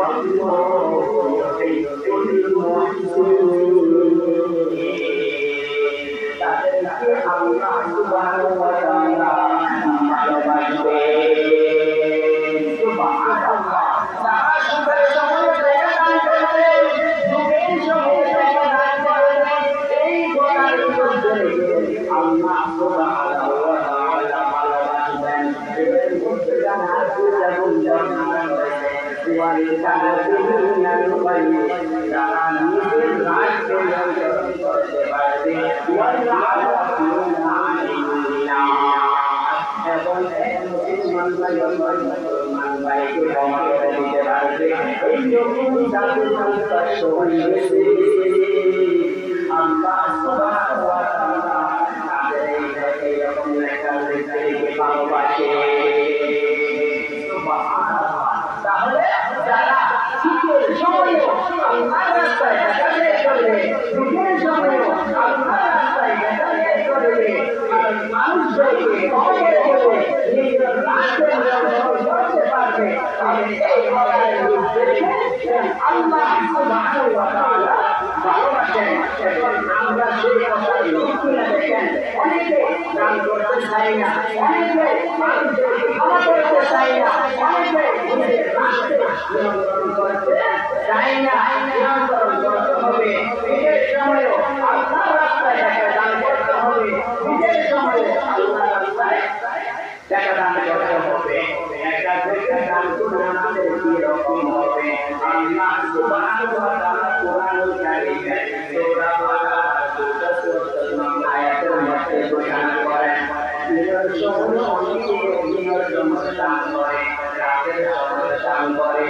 Thank you. ভালোবাসে তাহলে যারা Thank you. অনেকে দান করতে চাই না অনেকে না হবে। সময়ও দান করে রাতের দান দান করে।